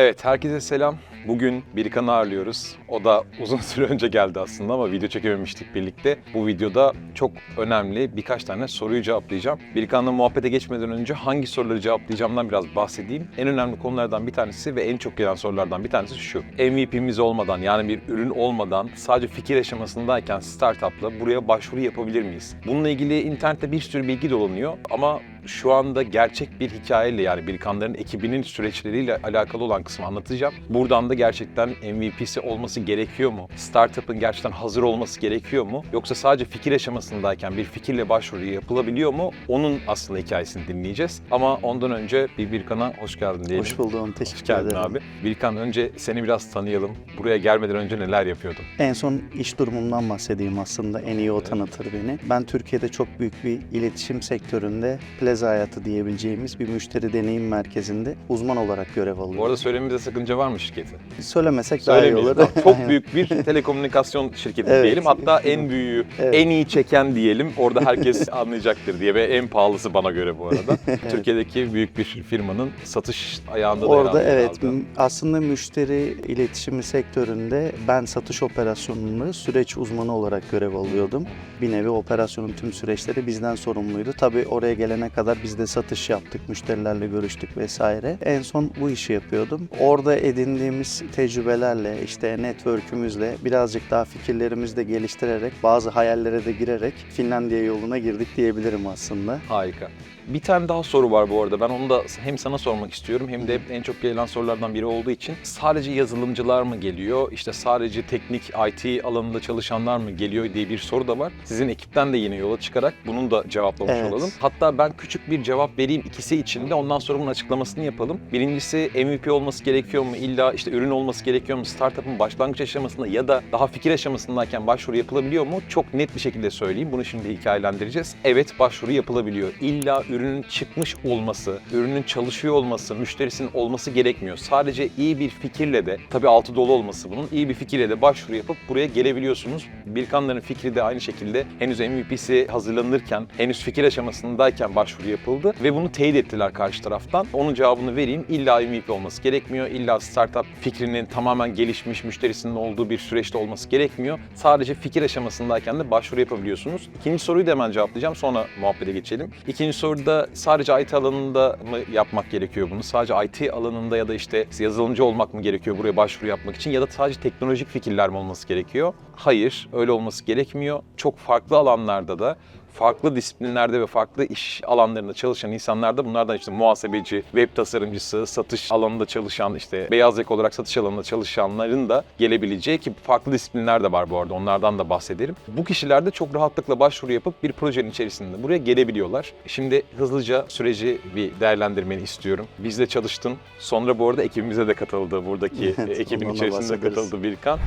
Evet, herkese selam. Bugün Birkan'ı ağırlıyoruz. O da uzun süre önce geldi aslında ama video çekememiştik birlikte. Bu videoda çok önemli birkaç tane soruyu cevaplayacağım. Birkan'la muhabbete geçmeden önce hangi soruları cevaplayacağımdan biraz bahsedeyim. En önemli konulardan bir tanesi ve en çok gelen sorulardan bir tanesi şu. MVP'miz olmadan yani bir ürün olmadan sadece fikir aşamasındayken startup'la buraya başvuru yapabilir miyiz? Bununla ilgili internette bir sürü bilgi dolanıyor ama şu anda gerçek bir hikayeyle yani Birkanların ekibinin süreçleriyle alakalı olan kısmı anlatacağım. Buradan da gerçekten MVP'si olması gerekiyor mu? Startup'ın gerçekten hazır olması gerekiyor mu? Yoksa sadece fikir aşamasındayken bir fikirle başvuru yapılabiliyor mu? Onun aslında hikayesini dinleyeceğiz. Ama ondan önce bir Birkan'a hoş geldin diyelim. Hoş buldum, teşekkür Hoş geldin ederim. abi. Birkan önce seni biraz tanıyalım. Buraya gelmeden önce neler yapıyordun? En son iş durumumdan bahsedeyim aslında. En iyi o tanıtır beni. Ben Türkiye'de çok büyük bir iletişim sektöründe plaza hayatı diyebileceğimiz bir müşteri deneyim merkezinde uzman olarak görev alıyorum. Bu arada söylememizde sakınca var mı şirketi? Söylemesek daha iyi olur. Tamam, Çok büyük bir telekomünikasyon şirketi Evet. diyelim. Hatta en büyüğü, Evet. en iyi çeken diyelim. Orada herkes anlayacaktır diye ve en pahalısı bana göre bu arada. Türkiye'deki büyük bir firmanın satış ayağında da Orada evet kaldı. m- aslında müşteri iletişimi sektöründe ben satış operasyonunu süreç uzmanı olarak görev alıyordum. Bir nevi operasyonun tüm süreçleri bizden sorumluydu. Tabii oraya gelene kadar biz de satış yaptık, müşterilerle görüştük vesaire. En son bu işi yapıyordum. Orada edindiğimiz tecrübelerle, işte network'ümüzle birazcık daha fikirlerimizi de geliştirerek, bazı hayallere de girerek Finlandiya yoluna girdik diyebilirim aslında. Harika. Bir tane daha soru var bu arada. Ben onu da hem sana sormak istiyorum hem de en çok gelen sorulardan biri olduğu için sadece yazılımcılar mı geliyor? İşte sadece teknik IT alanında çalışanlar mı geliyor diye bir soru da var. Sizin ekipten de yine yola çıkarak bunun da cevaplamış Evet. olalım. Hatta ben küçük bir cevap vereyim ikisi için de ondan sonra bunun açıklamasını yapalım. Birincisi MVP olması gerekiyor mu? İlla işte ürün olması gerekiyor mu? Startup'ın başlangıç aşamasında ya da daha fikir aşamasındayken başvuru yapılabiliyor mu? Çok net bir şekilde söyleyeyim. Bunu şimdi hikayelendireceğiz. Evet başvuru yapılabiliyor. İlla ürünün çıkmış olması, ürünün çalışıyor olması, müşterisinin olması gerekmiyor. Sadece iyi bir fikirle de, tabii altı dolu olması bunun, iyi bir fikirle de başvuru yapıp buraya gelebiliyorsunuz. Birkanların fikri de aynı şekilde henüz MVP'si hazırlanırken, henüz fikir aşamasındayken başvuru yapıldı ve bunu teyit ettiler karşı taraftan. Onun cevabını vereyim. İlla MVP olması gerekmiyor. İlla startup fikrinin tamamen gelişmiş, müşterisinin olduğu bir süreçte olması gerekmiyor. Sadece fikir aşamasındayken de başvuru yapabiliyorsunuz. İkinci soruyu da hemen cevaplayacağım. Sonra muhabbete geçelim. İkinci soruda sadece IT alanında mı yapmak gerekiyor bunu? Sadece IT alanında ya da işte yazılımcı olmak mı gerekiyor buraya başvuru yapmak için? Ya da sadece teknolojik fikirler mi olması gerekiyor? Hayır, öyle olması gerekmiyor. Çok farklı alanlarda da farklı disiplinlerde ve farklı iş alanlarında çalışan insanlar da bunlardan işte muhasebeci, web tasarımcısı, satış alanında çalışan işte beyaz yaka olarak satış alanında çalışanların da gelebileceği ki farklı disiplinler de var bu arada onlardan da bahsederim. Bu kişiler de çok rahatlıkla başvuru yapıp bir projenin içerisinde buraya gelebiliyorlar. Şimdi hızlıca süreci bir değerlendirmeni istiyorum. Bizle çalıştın. Sonra bu arada ekibimize de katıldı. Buradaki Evet, ekibin içerisinde katıldı Birkan.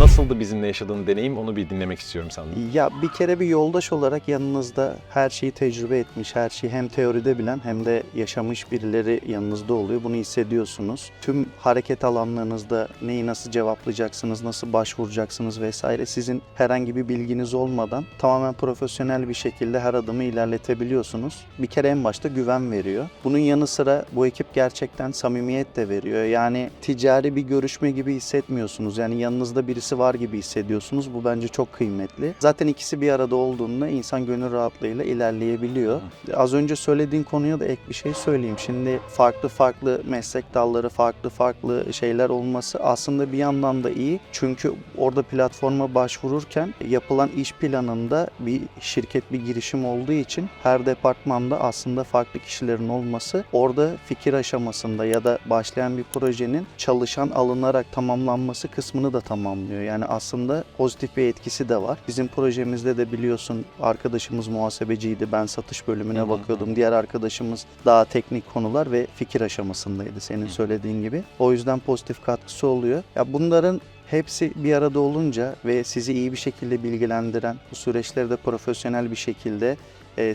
Nasıldı bizimle yaşadığın deneyim onu bir dinlemek istiyorum senden. Ya bir kere bir yoldaş olarak yanınızda her şeyi tecrübe etmiş, her şeyi hem teoride bilen hem de yaşamış birileri yanınızda oluyor. Bunu hissediyorsunuz. Tüm hareket alanlarınızda neyi nasıl cevaplayacaksınız, nasıl başvuracaksınız vesaire sizin herhangi bir bilginiz olmadan tamamen profesyonel bir şekilde her adımı ilerletebiliyorsunuz. Bir kere en başta güven veriyor. Bunun yanı sıra bu ekip gerçekten samimiyet de veriyor. Yani ticari bir görüşme gibi hissetmiyorsunuz. Yani yanınızda birisi var gibi hissediyorsunuz. Bu bence çok kıymetli. Zaten ikisi bir arada olduğunda insan gönül rahatlığıyla ilerleyebiliyor. Az önce söylediğin konuya da ek bir şey söyleyeyim. Şimdi farklı farklı meslek dalları, farklı farklı şeyler olması aslında bir yandan da iyi. Çünkü orada platforma başvururken yapılan iş planında bir şirket bir girişim olduğu için her departmanda aslında farklı kişilerin olması orada fikir aşamasında ya da başlayan bir projenin çalışan alınarak tamamlanması kısmını da tamamlıyor. Yani aslında pozitif bir etkisi de var. Bizim projemizde de biliyorsun arkadaşımız muhasebeciydi. Ben satış bölümüne bakıyordum. Diğer arkadaşımız daha teknik konular ve fikir aşamasındaydı senin söylediğin gibi. O yüzden pozitif katkısı oluyor. Ya bunların Hepsi bir arada olunca ve sizi iyi bir şekilde bilgilendiren, bu süreçleri de profesyonel bir şekilde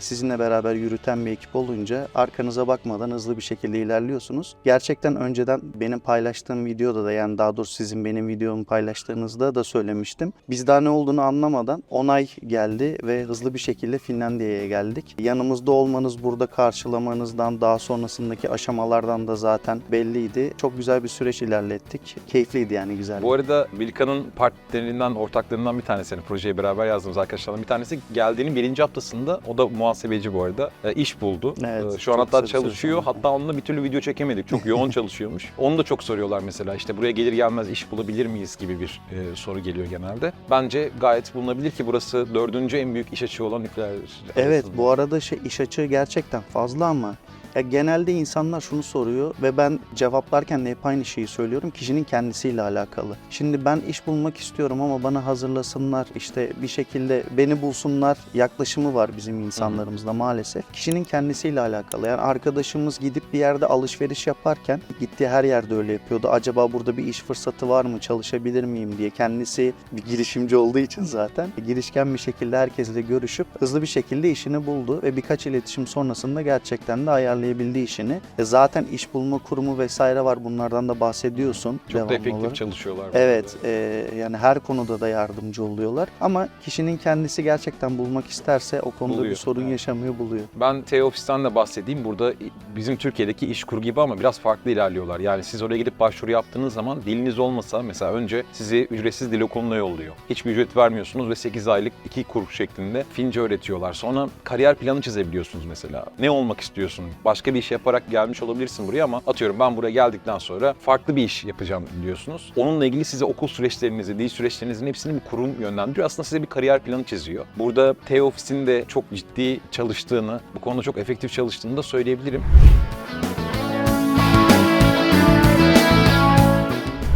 sizinle beraber yürüten bir ekip olunca arkanıza bakmadan hızlı bir şekilde ilerliyorsunuz. Gerçekten önceden benim paylaştığım videoda da yani daha doğrusu sizin benim videomu paylaştığınızda da söylemiştim. Biz daha ne olduğunu anlamadan onay geldi ve hızlı bir şekilde Finlandiya'ya geldik. Yanımızda olmanız, burada karşılamanızdan daha sonrasındaki aşamalardan da zaten belliydi. Çok güzel bir süreç ilerlettik. Keyifliydi yani güzel. Bu arada Bilka'nın partnerlerinden, ortaklarından bir tanesi, yani projeye beraber yazdığımız arkadaşlardan bir tanesi geldiğinin birinci haftasında, o da muhasebeci bu arada, e, iş buldu. Evet, E, Şu an hatta çalışıyor, hatta onunla bir türlü video çekemedik. Çok yoğun çalışıyormuş. Onu da çok soruyorlar mesela, işte buraya gelir gelmez iş bulabilir miyiz gibi bir e, soru geliyor genelde. Bence gayet bulunabilir ki burası dördüncü en büyük iş açığı olan nükleer Evet arasında. bu arada şey iş açığı gerçekten fazla ama ya genelde insanlar şunu soruyor ve ben cevaplarken de hep aynı şeyi söylüyorum. Kişinin kendisiyle alakalı. Şimdi ben iş bulmak istiyorum ama bana hazırlasınlar işte bir şekilde beni bulsunlar yaklaşımı var bizim insanlarımızda maalesef. Kişinin kendisiyle alakalı. Yani arkadaşımız gidip bir yerde alışveriş yaparken gittiği her yerde öyle yapıyordu. Acaba burada bir iş fırsatı var mı? Çalışabilir miyim diye kendisi bir girişimci olduğu için zaten girişken bir şekilde herkesle görüşüp hızlı bir şekilde işini buldu ve birkaç iletişim sonrasında gerçekten de ayarlayabildi işini. E zaten iş bulma kurumu vesaire var. Bunlardan da bahsediyorsun. Çok da devamlı efektif olarak. çalışıyorlar. Evet, e, yani her konuda da yardımcı oluyorlar. Ama kişinin kendisi gerçekten bulmak isterse o konuda Buluyor, bir sorun evet. yaşamıyor, buluyor. Ben T-Office'ten de bahsedeyim. Burada bizim Türkiye'deki iş kur gibi ama biraz farklı ilerliyorlar. Yani siz oraya gidip başvuru yaptığınız zaman diliniz olmasa mesela önce sizi ücretsiz dil okuluna yolluyor. Hiçbir ücret vermiyorsunuz ve 8 aylık iki kur şeklinde Fince öğretiyorlar. Sonra kariyer planı çizebiliyorsunuz mesela. Ne olmak istiyorsun? Başka bir iş yaparak gelmiş olabilirsin buraya ama atıyorum ben buraya geldikten sonra farklı bir iş yapacağım diyorsunuz. Onunla ilgili size okul süreçlerinizi, dil süreçlerinizin hepsini bir kurum yönlendiriyor. Aslında size bir kariyer planı çiziyor. Burada T-Office'in de çok ciddi çalıştığını, bu konuda çok efektif çalıştığını da söyleyebilirim.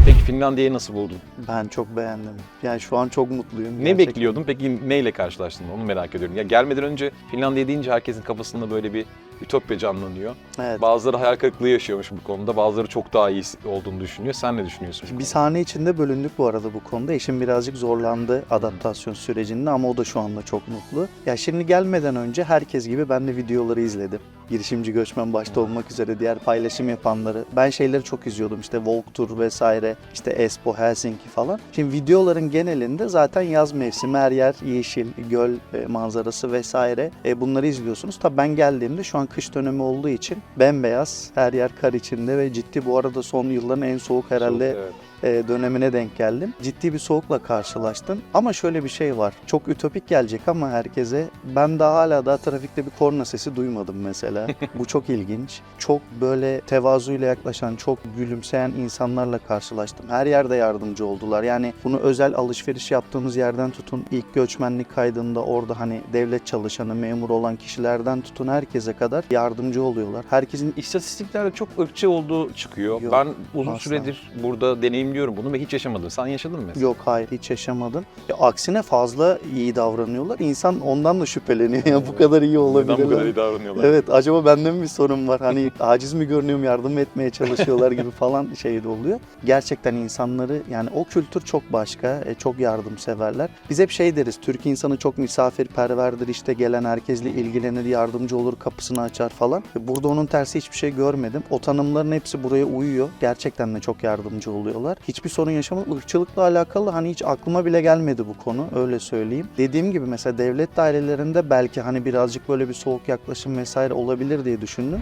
Peki Finlandiya'yı nasıl buldun? Ben çok beğendim. Yani şu an çok mutluyum. Ne gerçekten. bekliyordun? Peki neyle karşılaştın? Onu merak ediyorum. Ya gelmeden önce Finlandiya deyince herkesin kafasında böyle bir ütopya canlanıyor. Evet. Bazıları hayal kırıklığı yaşıyormuş bu konuda. Bazıları çok daha iyi olduğunu düşünüyor. Sen ne düşünüyorsun? Bir sahne içinde bölündük bu arada bu konuda. Eşim birazcık zorlandı adaptasyon sürecinde ama o da şu anda çok mutlu. Ya şimdi gelmeden önce herkes gibi ben de videoları izledim. Girişimci göçmen başta olmak üzere diğer paylaşım yapanları. Ben şeyleri çok izliyordum işte Walk Tour vesaire, işte Espoo, Helsinki falan. Şimdi videoların genelinde zaten yaz mevsimi her yer yeşil, göl e, manzarası vesaire. E, bunları izliyorsunuz. Tabii ben geldiğimde şu an kış dönemi olduğu için bembeyaz, her yer kar içinde ve ciddi bu arada son yılların en soğuk herhalde Soğuk, evet. E, dönemine denk geldim. Ciddi bir soğukla karşılaştım. Ama şöyle bir şey var. Çok ütopik gelecek ama herkese ben daha hala daha trafikte bir korna sesi duymadım mesela. Bu çok ilginç. Çok böyle tevazuyla yaklaşan, çok gülümseyen insanlarla karşılaştım. Her yerde yardımcı oldular. Yani bunu özel alışveriş yaptığımız yerden tutun ilk göçmenlik kaydında orada hani devlet çalışanı, memur olan kişilerden tutun herkese kadar yardımcı oluyorlar. Herkesin İstatistiklerde çok ırkçı olduğu çıkıyor. Yok, ben uzun asla. süredir burada deneyimliyorum bunu ve hiç yaşamadım. Sen yaşadın mı mesela? Yok hayır hiç yaşamadım. Ya, aksine fazla iyi davranıyorlar. İnsan ondan da şüpheleniyor ya bu kadar iyi Neden bu kadar olabilirler. iyi davranıyorlar? Evet acaba bende mi bir sorun var? Hani aciz mi görünüyorum yardım etmeye çalışıyorlar gibi falan şey de oluyor. Gerçekten insanları yani o kültür çok başka. e, çok yardımseverler. Biz hep şey deriz. Türk insanı çok misafirperverdir. işte gelen herkesle ilgilenir, yardımcı olur, kapısını açar falan. Burada onun tersi hiçbir şey görmedim. O tanımların hepsi buraya uyuyor. Gerçekten de çok yardımcı oluyorlar. Hiçbir sorun yaşamadım. Irkçılıkla alakalı hani hiç aklıma bile gelmedi bu konu. Öyle söyleyeyim. Dediğim gibi mesela devlet dairelerinde belki hani birazcık böyle bir soğuk yaklaşım vesaire olabilir diye düşündüm.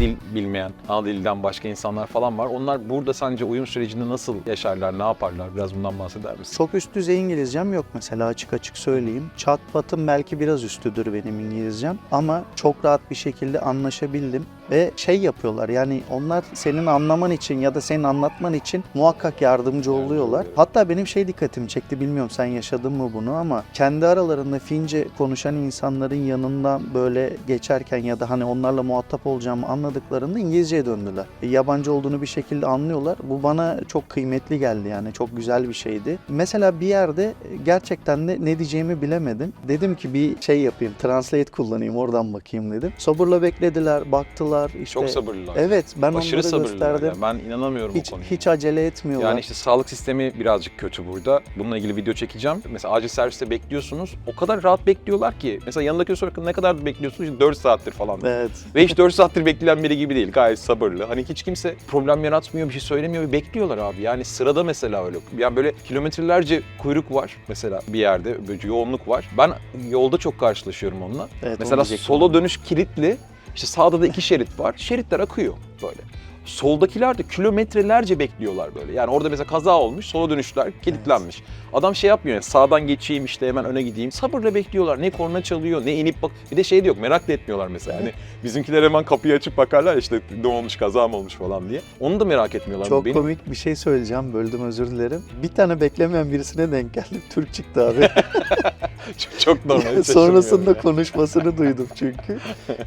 Dil bilmeyen, ana dilden başka insanlar falan var. Onlar burada sence uyum sürecinde nasıl yaşarlar, ne yaparlar? Biraz bundan bahseder misin? Çok üst düzey İngilizcem yok mesela açık açık söyleyeyim. Çat patım belki biraz üstüdür benim İngilizcem ama çok rahat bir şekilde anlaşabildim ve şey yapıyorlar yani onlar senin anlaman için ya da senin anlatman için muhakkak yardımcı oluyorlar. Hatta benim şey dikkatimi çekti bilmiyorum sen yaşadın mı bunu ama kendi aralarında Fince konuşan insanların yanından böyle geçerken ya da hani onlarla muhatap olacağımı anladıklarında İngilizceye döndüler. E, yabancı olduğunu bir şekilde anlıyorlar. Bu bana çok kıymetli geldi yani çok güzel bir şeydi. Mesela bir yerde gerçekten de ne diyeceğimi bilemedim. Dedim ki bir şey yapayım, translate kullanayım oradan bakayım dedim. Sabırla beklediler, baktılar. Sabırlılar. işte. Çok sabırlılar. Evet ben Aşırı onları gösterdim. Yani ben inanamıyorum Hiç, o konuya. hiç acele etmiyorlar. Yani işte sağlık sistemi birazcık kötü burada. Bununla ilgili video çekeceğim. Mesela acil serviste bekliyorsunuz. O kadar rahat bekliyorlar ki. Mesela yanındaki soru ne kadar bekliyorsunuz? İşte 4 saattir falan. Evet. Ve hiç 4 saattir bekleyen biri gibi değil. Gayet sabırlı. Hani hiç kimse problem yaratmıyor, bir şey söylemiyor ve bekliyorlar abi. Yani sırada mesela öyle. Yani böyle kilometrelerce kuyruk var mesela bir yerde. Böyle yoğunluk var. Ben yolda çok karşılaşıyorum onunla. Evet, mesela sola dönüş kilitli. İşte sağda da iki şerit var. Şeritler akıyor böyle. Soldakiler de kilometrelerce bekliyorlar böyle. Yani orada mesela kaza olmuş, sola dönüşler kilitlenmiş. Adam şey yapmıyor yani sağdan geçeyim işte hemen öne gideyim. Sabırla bekliyorlar. Ne korna çalıyor, ne inip bak. Bir de şey de yok merak da etmiyorlar mesela. Hani bizimkiler hemen kapıyı açıp bakarlar işte ne olmuş, kaza mı olmuş falan diye. Onu da merak etmiyorlar. Çok Benim komik bir şey söyleyeceğim. Böldüm özür dilerim. Bir tane beklemeyen birisine denk geldim. Türk çıktı abi. çok, çok normal. Sonrasında konuşmasını duydum çünkü.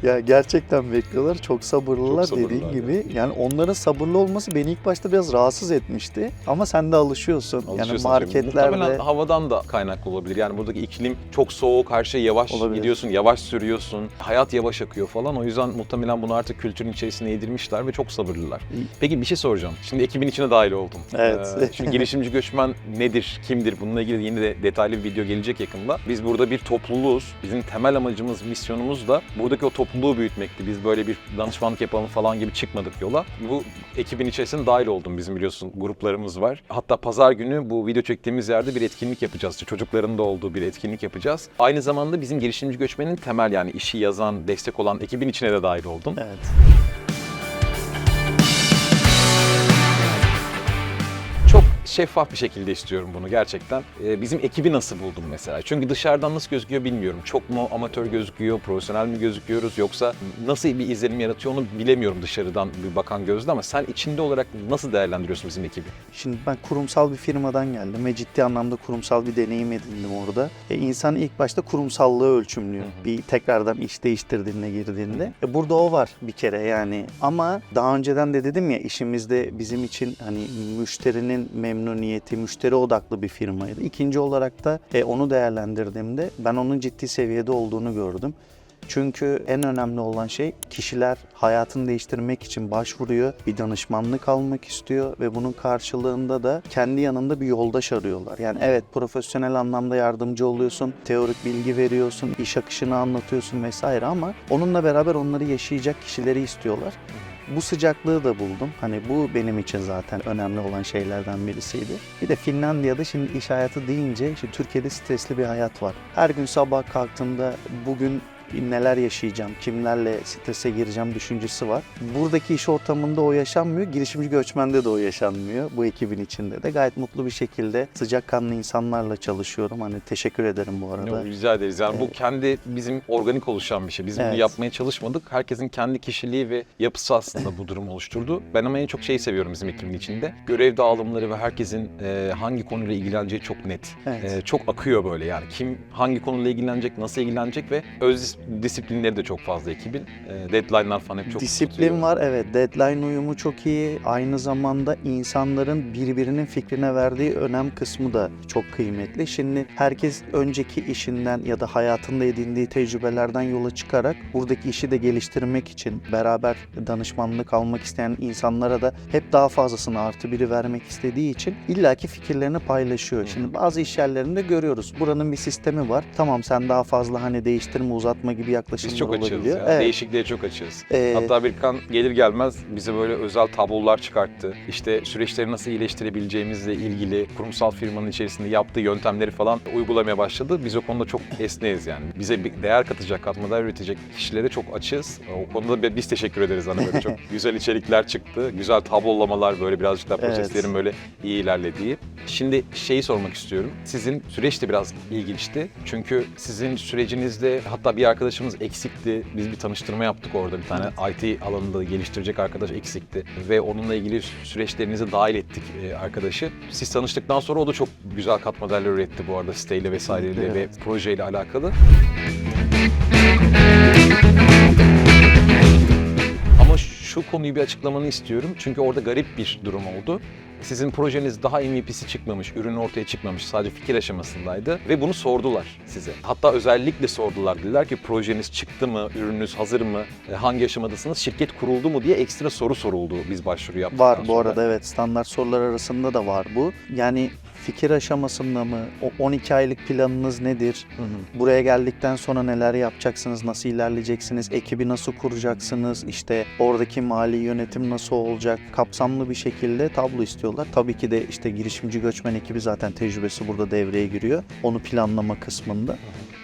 Ya gerçekten bekliyorlar. Çok sabırlılar Çok dediğin sabırlılar gibi. Yani onların sabırlı olması beni ilk başta biraz rahatsız etmişti. Ama sen de alışıyorsun. yani Alışıyorsun tabii. marketlerde Muhtemelen havadan da kaynaklı olabilir. Yani buradaki iklim çok soğuk, her şey yavaş Olabilir. gidiyorsun, yavaş sürüyorsun. Hayat yavaş akıyor falan. O yüzden muhtemelen bunu artık kültürün içerisine yedirmişler ve çok sabırlılar. Peki bir şey soracağım. Şimdi ekibin içine dahil oldum. Evet. Ee, şimdi girişimci göçmen nedir, kimdir? Bununla ilgili yeni de detaylı bir video gelecek yakında. Biz burada bir topluluğuz. Bizim temel amacımız, misyonumuz da buradaki o topluluğu büyütmekti. Biz böyle bir danışmanlık yapalım falan gibi çıkmadık yola. Bu ekibin içerisine dahil oldum. Bizim biliyorsun gruplarımız var. Hatta pazar günü bu video çektiğimiz yerde bir etkinlik yapacağız. Çocukların da olduğu bir etkinlik yapacağız. Aynı zamanda bizim girişimci göçmenin temel yani işi yazan, destek olan ekibin içine de dahil oldum. Evet. Şeffaf bir şekilde istiyorum bunu gerçekten. Ee, bizim ekibi nasıl buldum mesela? Çünkü dışarıdan nasıl gözüküyor bilmiyorum. Çok mu amatör gözüküyor, profesyonel mi gözüküyoruz yoksa nasıl bir izlenim yaratıyor onu bilemiyorum dışarıdan bir bakan gözle ama sen içinde olarak nasıl değerlendiriyorsun bizim ekibi? Şimdi ben kurumsal bir firmadan geldim ve ciddi anlamda kurumsal bir deneyim edindim orada. E, insan ilk başta kurumsallığı ölçümlüyor. Hı hı. Bir tekrardan iş değiştirdiğinde girdiğinde. E, burada o var bir kere yani. Ama daha önceden de dedim ya işimizde bizim için hani müşterinin memnuniyeti, müşteri odaklı bir firmaydı. İkinci olarak da e, onu değerlendirdiğimde ben onun ciddi seviyede olduğunu gördüm. Çünkü en önemli olan şey kişiler hayatını değiştirmek için başvuruyor, bir danışmanlık almak istiyor ve bunun karşılığında da kendi yanında bir yoldaş arıyorlar. Yani evet profesyonel anlamda yardımcı oluyorsun, teorik bilgi veriyorsun, iş akışını anlatıyorsun vesaire ama onunla beraber onları yaşayacak kişileri istiyorlar. Bu sıcaklığı da buldum. Hani bu benim için zaten önemli olan şeylerden birisiydi. Bir de Finlandiya'da şimdi iş hayatı deyince işte Türkiye'de stresli bir hayat var. Her gün sabah kalktığımda bugün neler yaşayacağım, kimlerle strese gireceğim düşüncesi var. Buradaki iş ortamında o yaşanmıyor, girişimci göçmende de o yaşanmıyor. Bu ekibin içinde de gayet mutlu bir şekilde sıcakkanlı insanlarla çalışıyorum. Hani teşekkür ederim bu arada. Yok, rica ederiz. Yani bu Evet. kendi bizim organik oluşan bir şey. Biz bunu Evet. yapmaya çalışmadık. Herkesin kendi kişiliği ve yapısı aslında bu durumu oluşturdu. Ben ama en çok şeyi seviyorum bizim ekibin içinde. Görev dağılımları ve herkesin e, hangi konuyla ilgileneceği çok net. Evet. E, çok akıyor böyle yani. Kim hangi konuyla ilgilenecek, nasıl ilgilenecek ve öz disiplinleri de çok fazla ekibin. E, deadline'lar falan hep çok Disiplin tutuyor. var evet. Deadline uyumu çok iyi. Aynı zamanda insanların birbirinin fikrine verdiği önem kısmı da çok kıymetli. Şimdi herkes önceki işinden ya da hayatında edindiği tecrübelerden yola çıkarak buradaki işi de geliştirmek için beraber danışmanlık almak isteyen insanlara da hep daha fazlasını artı biri vermek istediği için illaki fikirlerini paylaşıyor. Şimdi bazı iş yerlerinde görüyoruz. Buranın bir sistemi var. Tamam sen daha fazla hani değiştirme uzatma gibi yaklaşımlar Biz çok açığız olabiliyor. ya. Evet. Değişikliğe çok açığız. Ee, Hatta Birkan gelir gelmez bize böyle özel tablolar çıkarttı. İşte süreçleri nasıl iyileştirebileceğimizle ilgili kurumsal firmanın içerisinde yaptığı yöntemleri falan uygulamaya başladı. Biz o konuda çok esneyiz yani. Bize bir değer katacak, katma değer üretecek kişilere çok açığız. O konuda da biz teşekkür ederiz. Hani böyle çok güzel içerikler çıktı. Güzel tablolamalar böyle birazcık daha Evet. proseslerin böyle iyi ilerlediği. Şimdi şeyi sormak istiyorum. Sizin süreç de biraz ilginçti. Çünkü sizin sürecinizde hatta bir arkadaşımız eksikti. Biz bir tanıştırma yaptık orada. Bir tane IT alanında geliştirecek arkadaş eksikti. Ve onunla ilgili süreçlerinize dahil ettik e, arkadaşı. Siz tanıştıktan sonra o da çok güzel katma değerler üretti bu arada siteyle vesaireyle Evet. ve projeyle alakalı. Ama şu konuyu bir açıklamanı istiyorum. Çünkü orada garip bir durum oldu. Sizin projeniz daha MVP'si çıkmamış, ürün ortaya çıkmamış, sadece fikir aşamasındaydı ve bunu sordular size. Hatta özellikle sordular. Dediler ki projeniz çıktı mı, ürününüz hazır mı, e, hangi aşamadasınız, şirket kuruldu mu diye ekstra soru soruldu biz başvuru yaptıktan Var bu sonra. arada evet standart sorular arasında da var bu. Yani fikir aşamasında mı? O 12 aylık planınız nedir? Hı hı. Buraya geldikten sonra neler yapacaksınız? Nasıl ilerleyeceksiniz? Ekibi nasıl kuracaksınız? İşte oradaki mali yönetim nasıl olacak? Kapsamlı bir şekilde tablo istiyorlar. Tabii ki de işte girişimci göçmen ekibi zaten tecrübesi burada devreye giriyor. Onu planlama kısmında.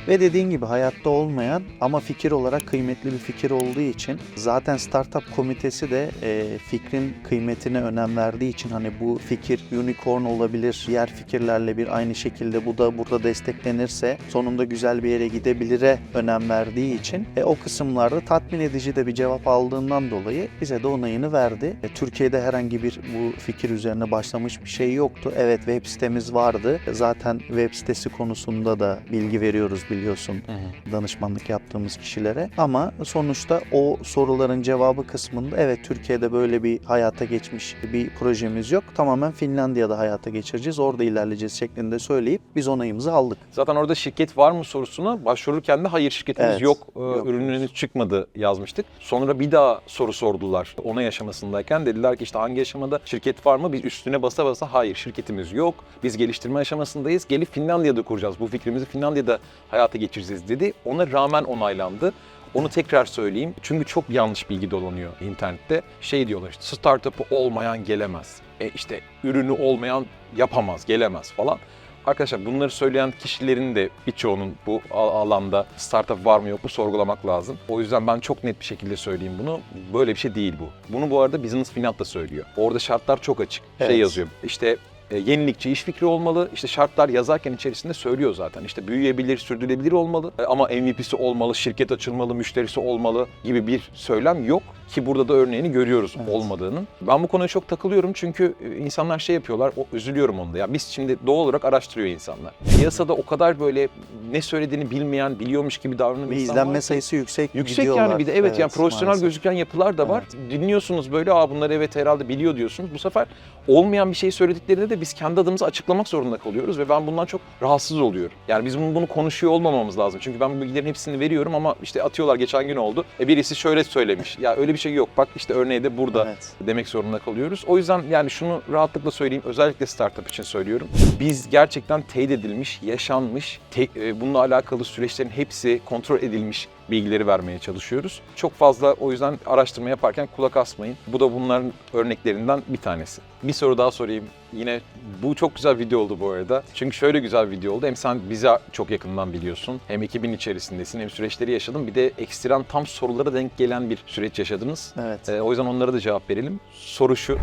Ve dediğin gibi hayatta olmayan ama fikir olarak kıymetli bir fikir olduğu için zaten startup komitesi de e, fikrin kıymetine önem verdiği için hani bu fikir unicorn olabilir, diğer fikirlerle bir aynı şekilde bu da burada desteklenirse sonunda güzel bir yere gidebilire önem verdiği için e, o kısımlarda tatmin edici de bir cevap aldığından dolayı bize de onayını verdi. E, Türkiye'de herhangi bir bu fikir üzerine başlamış bir şey yoktu. Evet web sitemiz vardı. Zaten web sitesi konusunda da bilgi veriyoruz biliyorsun Hı hı. danışmanlık yaptığımız kişilere. Ama sonuçta o soruların cevabı kısmında evet Türkiye'de böyle bir hayata geçmiş bir projemiz yok. Tamamen Finlandiya'da hayata geçireceğiz. Orada ilerleyeceğiz şeklinde söyleyip biz onayımızı aldık. Zaten orada şirket var mı sorusuna başvururken de hayır şirketimiz Evet. yok, e, Yok. ürününüz çıkmadı yazmıştık. Sonra bir daha soru sordular onay aşamasındayken. Dediler ki işte hangi aşamada şirket var mı? Biz üstüne basa basa hayır şirketimiz yok. Biz geliştirme aşamasındayız. Gelip Finlandiya'da kuracağız. Bu fikrimizi Finlandiya'da hayata geçireceğiz dedi. Ona rağmen onaylandı. Onu tekrar söyleyeyim. Çünkü çok yanlış bilgi dolanıyor internette. Şey diyorlar işte startup'ı olmayan gelemez. E işte ürünü olmayan yapamaz, gelemez falan. Arkadaşlar bunları söyleyen kişilerin de birçoğunun bu al- alanda startup var mı yok mu sorgulamak lazım. O yüzden ben çok net bir şekilde söyleyeyim bunu. Böyle bir şey değil bu. Bunu bu arada Business Finland da söylüyor. Orada şartlar çok açık. Şey Evet. yazıyor. İşte e, yenilikçi iş fikri olmalı. İşte şartlar yazarken içerisinde söylüyor zaten. İşte büyüyebilir, sürdürülebilir olmalı. E, Ama MVP'si olmalı, şirket açılmalı, müşterisi olmalı gibi bir söylem yok. Ki burada da örneğini görüyoruz Evet. olmadığının. Ben bu konuya çok takılıyorum çünkü e, insanlar şey yapıyorlar, o, üzülüyorum onda. Ya biz şimdi doğal olarak araştırıyor insanlar. Piyasada o kadar böyle ne söylediğini bilmeyen, biliyormuş gibi davranan Ve insan izlenme sayısı yüksek Yüksek videolar. yani bir de evet, yani profesyonel maalesef. gözüken yapılar da var. Dinliyorsunuz böyle aa bunları evet herhalde biliyor diyorsunuz. Bu sefer olmayan bir şey söylediklerinde de biz kendi adımıza açıklamak zorunda kalıyoruz ve ben bundan çok rahatsız oluyorum. Yani biz bunu, bunu konuşuyor olmamamız lazım. Çünkü ben bu bilgilerin hepsini veriyorum ama işte atıyorlar geçen gün oldu. E birisi şöyle söylemiş. Ya öyle bir şey yok. Bak işte örneği de burada Evet. demek zorunda kalıyoruz. O yüzden yani şunu rahatlıkla söyleyeyim. Özellikle startup için söylüyorum. Biz gerçekten teyit edilmiş, yaşanmış, te- e, bununla alakalı süreçlerin hepsi kontrol edilmiş bilgileri vermeye çalışıyoruz. Çok fazla o yüzden araştırma yaparken kulak asmayın. Bu da bunların örneklerinden bir tanesi. Bir soru daha sorayım. Yine bu çok güzel video oldu bu arada. Çünkü şöyle güzel video oldu. Hem sen bizi çok yakından biliyorsun. Hem ekibin içerisindesin. Hem süreçleri yaşadın. Bir de ekstrem tam sorulara denk gelen bir süreç yaşadınız. Evet. Ee, o yüzden onlara da cevap verelim. Soru şu.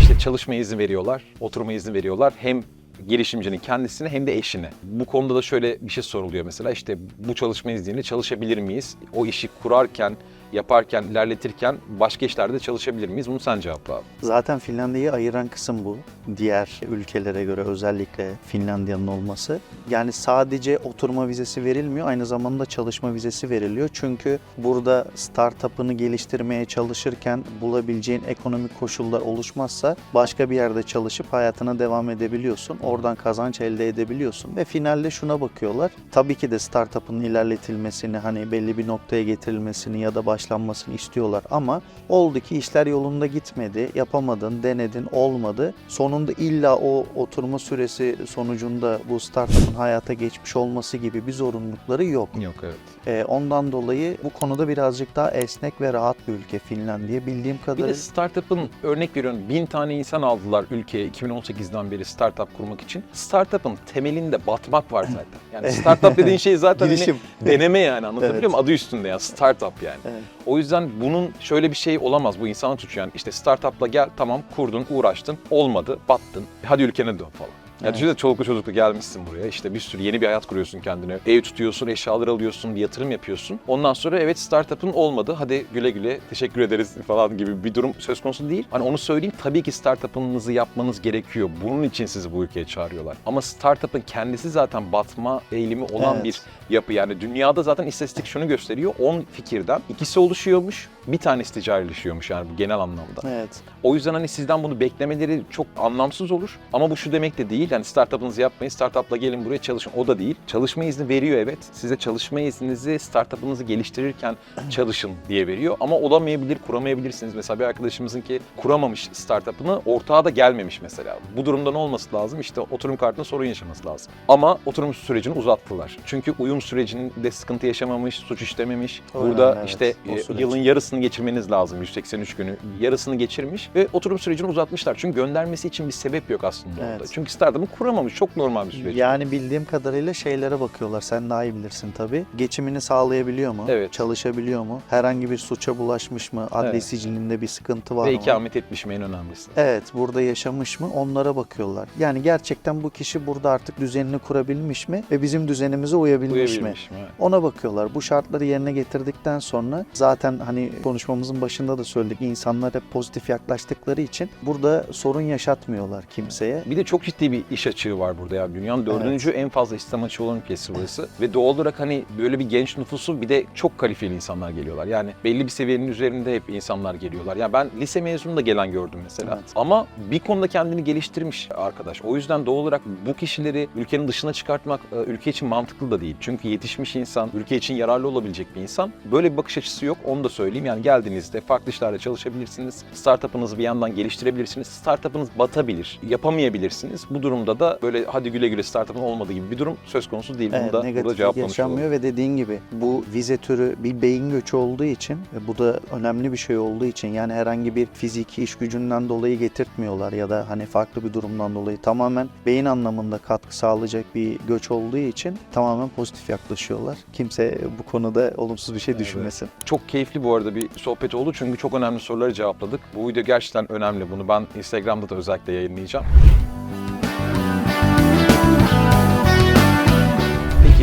İşte çalışma izni veriyorlar, oturma izni veriyorlar. Hem girişimcinin kendisine hem de eşine. Bu konuda da şöyle bir şey soruluyor mesela işte bu çalışma izniyle çalışabilir miyiz? O işi kurarken, yaparken, ilerletirken başka işlerde çalışabilir miyiz? Bunu sen cevapla abi. Zaten Finlandiya'yı ayıran kısım bu. Diğer ülkelere göre özellikle Finlandiya'nın olması. Yani sadece oturma vizesi verilmiyor, aynı zamanda çalışma vizesi veriliyor. Çünkü burada startup'ını geliştirmeye çalışırken bulabileceğin ekonomik koşullar oluşmazsa başka bir yerde çalışıp hayatına devam edebiliyorsun. Oradan kazanç elde edebiliyorsun. Ve finalde şuna bakıyorlar. Tabii ki de startup'ın ilerletilmesini, hani belli bir noktaya getirilmesini ya da başlanmasını istiyorlar ama oldu ki işler yolunda gitmedi, yapamadın, denedin, olmadı. Sonunda illa o oturma süresi sonucunda bu startup'ın hayata geçmiş olması gibi bir zorunlulukları yok. Yok evet. Ee, ondan dolayı bu konuda birazcık daha esnek ve rahat bir ülke Finlandiya. Bildiğim Bir kadarıyla de startup'ın örnek veriyorum bin tane insan aldılar ülkeye 2018'den beri startup kurmak için. Startup'ın temelinde batmak var zaten. Yani startup dediğin şey zaten hani deneme yani anlatabiliyor Evet. muyum? Adı üstünde ya startup yani. Evet. O yüzden bunun şöyle bir şey olamaz. Bu insanın suçu yani. İşte startupla gel tamam kurdun uğraştın olmadı battın. Hadi ülkene dön falan. Ya düşünsene çoluklu çocuklu gelmişsin buraya işte bir sürü yeni bir hayat kuruyorsun kendine. Ev tutuyorsun, eşyalar alıyorsun, bir yatırım yapıyorsun. Ondan sonra evet startup'ın olmadı hadi güle güle teşekkür ederiz falan gibi bir durum söz konusu değil. Hani onu söyleyeyim tabii ki startup'ınızı yapmanız gerekiyor. Bunun için sizi bu ülkeye çağırıyorlar. Ama startup'ın kendisi zaten batma eğilimi olan Evet. bir yapı. Yani dünyada zaten istatistik şunu gösteriyor. 10 fikirden ikisi oluşuyormuş, bir tanesi ticarileşiyormuş yani genel anlamda. Evet. O yüzden hani sizden bunu beklemeleri çok anlamsız olur. Ama bu şu demek de değil. Yani startup'ınızı yapmayın, startup'la gelin buraya çalışın. O da değil. Çalışma izni veriyor evet. Size çalışma izninizi startup'ınızı geliştirirken çalışın diye veriyor. Ama olamayabilir, kuramayabilirsiniz. Mesela bir arkadaşımızın ki kuramamış startup'ını, ortağa da gelmemiş mesela. Bu durumda ne olması lazım? İşte oturum kartında sorun yaşaması lazım. Ama oturum sürecini uzattılar. Çünkü uyum sürecinde sıkıntı yaşamamış, suç işlememiş. Burada önemli, işte evet. O e, süreç. yılın yarısını geçirmeniz lazım. 183 günü yarısını geçirmiş ve oturum sürecini uzatmışlar. Çünkü göndermesi için bir sebep yok aslında orada. Evet. Çünkü startup'ı kuramamış. Çok normal bir süreç. Yani bildiğim kadarıyla şeylere bakıyorlar. Sen daha iyi bilirsin tabii. Geçimini sağlayabiliyor mu? Evet. Çalışabiliyor mu? Herhangi bir suça bulaşmış mı? Adli Evet. sicilinde bir sıkıntı var Ve mı? ikamet etmiş mi en önemlisi. Evet, burada yaşamış mı? Onlara bakıyorlar. Yani gerçekten bu kişi burada artık düzenini kurabilmiş mi ve bizim düzenimize uyabilmiş, mi? Uyabilmiş mi? Evet. Ona bakıyorlar. Bu şartları yerine getirdikten sonra zaten hani konuşmamızın başında da söyledik. insanlar hep pozitif yaklaştıkları için burada sorun yaşatmıyorlar kimseye. Bir de çok ciddi bir iş açığı var burada ya. Dünyanın dördüncü en fazla istihdam açığı olan ülkesi burası. Ve doğal olarak hani böyle bir genç nüfusu bir de çok kalifiyeli insanlar geliyorlar. Yani belli bir seviyenin üzerinde hep insanlar geliyorlar. Yani ben lise mezunu da gelen gördüm mesela. Evet. Ama bir konuda kendini geliştirmiş arkadaş. O yüzden doğal olarak bu kişileri ülkenin dışına çıkartmak e, ülke için mantıklı da değil. Çünkü yetişmiş insan, ülke için yararlı olabilecek bir insan. Böyle bir bakış açısı yok. Onu da söyleyeyim. Yani geldiğinizde farklı işlerle çalışabilirsiniz. Startup'ınızı bir yandan geliştirebilirsiniz. Startup'ınız batabilir. Yapamayabilirsiniz. Bu durumda da böyle hadi güle güle startup'ın olmadığı gibi bir durum söz konusu değil. Bunu Evet, da burada cevaplamış yaşanmıyor olalım. ve dediğin gibi bu vize türü bir beyin göçü olduğu için ve bu da önemli bir şey olduğu için yani herhangi bir fiziki iş gücünden dolayı getirtmiyorlar ya da hani farklı bir durumdan dolayı tamamen beyin anlamında katkı sağlayacak bir göç olduğu için tamamen pozitif yaklaşıyorlar. Kimse bu konuda olumsuz bir şey Evet. düşünmesin. Çok keyifli bu arada bir sohbet oldu çünkü çok önemli soruları cevapladık. Bu video gerçekten önemli. Bunu ben Instagram'da da özellikle yayınlayacağım.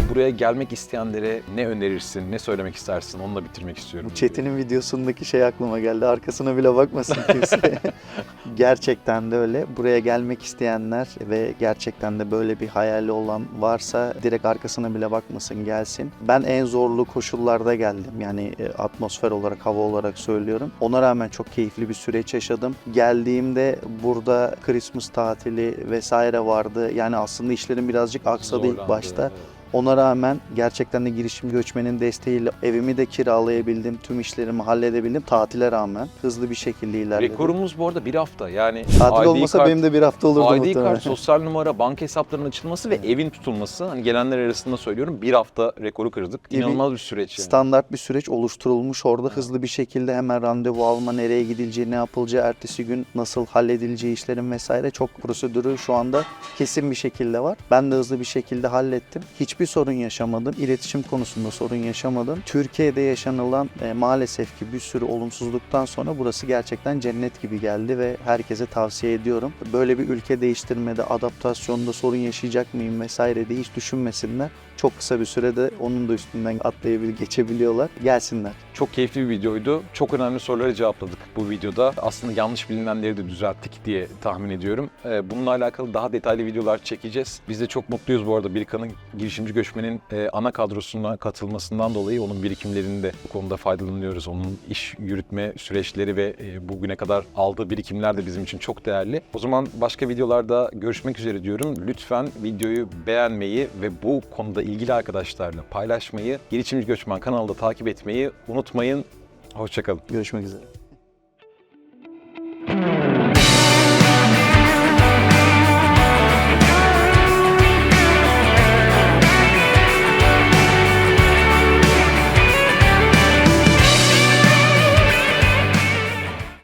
Buraya gelmek isteyenlere ne önerirsin, ne söylemek istersin? Onunla bitirmek istiyorum. Bu Çetin'in videosundaki şey aklıma geldi. Arkasına bile bakmasın kimse. gerçekten de öyle. Buraya gelmek isteyenler ve gerçekten de böyle bir hayali olan varsa direkt arkasına bile bakmasın gelsin. Ben en zorlu koşullarda geldim. Yani e, atmosfer olarak, hava olarak söylüyorum. Ona rağmen çok keyifli bir süreç yaşadım. Geldiğimde burada Christmas tatili vesaire vardı. Yani aslında işlerim birazcık aksadı ilk Zorlandı, başta. evet. Ona rağmen gerçekten de girişim göçmenin desteğiyle evimi de kiralayabildim, tüm işlerimi halledebildim tatile rağmen. Hızlı bir şekilde ilerledim. Rekorumuz bu arada bir hafta. Yani Tatil ID olmasa kart- benim de bir hafta olurdu ID muhtemelen. kart, sosyal numara, banka hesaplarının açılması ve Evet. evin tutulması. Hani gelenler arasında söylüyorum bir hafta rekoru kırdık. İnanılmaz bir süreç yani. Standart bir süreç oluşturulmuş orada hızlı bir şekilde hemen randevu alma, nereye gidileceği, ne yapılacağı, ertesi gün nasıl halledileceği işlerin vesaire çok prosedürü şu anda kesin bir şekilde var. Ben de hızlı bir şekilde hallettim. Hiçbir sorun yaşamadım. İletişim konusunda sorun yaşamadım. Türkiye'de yaşanılan e, maalesef ki bir sürü olumsuzluktan sonra burası gerçekten cennet gibi geldi ve herkese tavsiye ediyorum. Böyle bir ülke değiştirmede, adaptasyonda sorun yaşayacak mıyım vesaire diye hiç düşünmesinler. Çok kısa bir sürede onun da üstünden atlayabilir, geçebiliyorlar. Gelsinler. Çok keyifli bir videoydu. Çok önemli soruları cevapladık bu videoda. Aslında yanlış bilinenleri de düzelttik diye tahmin ediyorum. Ee, Bununla alakalı daha detaylı videolar çekeceğiz. Biz de çok mutluyuz bu arada. Birkan'ın girişimci göçmenin e, ana kadrosuna katılmasından dolayı onun birikimlerini de bu konuda faydalanıyoruz. Onun iş yürütme süreçleri ve e, bugüne kadar aldığı birikimler de bizim için çok değerli. O zaman başka videolarda görüşmek üzere diyorum. Lütfen videoyu beğenmeyi ve bu konuda ilgili arkadaşlarla paylaşmayı, Girişimci Göçmen kanalda takip etmeyi unutmayın. Hoşçakalın. Görüşmek üzere.